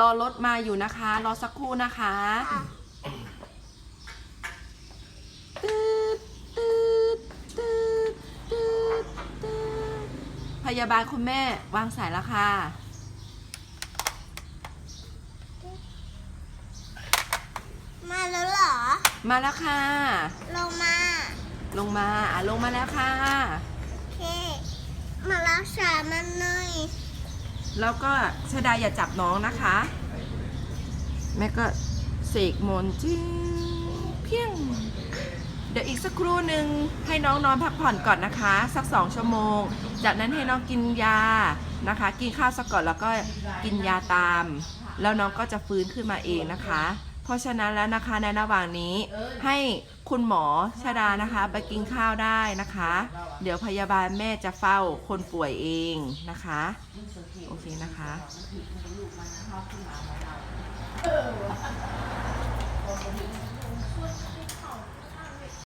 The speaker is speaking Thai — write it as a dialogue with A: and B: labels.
A: รอรถมาอยู่นะคะ รอสักครู่นะคะ
B: ค่ะ
A: ตืดตืดตืดตืดตืดพยาบาลคุณแม่วางสายแล้วค่ะ
B: มาแล้วเหรอ
A: มาแล้วค่ะ
B: ลงมา
A: ลงมาอะลงมาแล้วค่ะ
B: โอเค มารักษามันหน่อย
A: แล้วก็ชดาอย่าจับน้องนะคะ แม่ก็เสกมนจิ้งเพียง เดี๋ยวอีกสักครู่หนึ่งให้น้องนอนพักผ่อนก่อนนะคะ สักสองชั่วโมง จากนั้นให้น้องกินยานะคะ กินข้าวสักก่อนแล้วก็กินยาตาม แล้วน้องก็จะฟื้นขึ้นมาเองนะคะ เพราะฉะนั้นแล้วนะคะในระหว่างนี้ให้คุณหมอชดานะคะ ไปกินข้าวได้นะคะ เดี๋ยวพยาบาลแม่จะเฝ้าคนป่วยเองนะคะ โอเคนะคะ
B: ม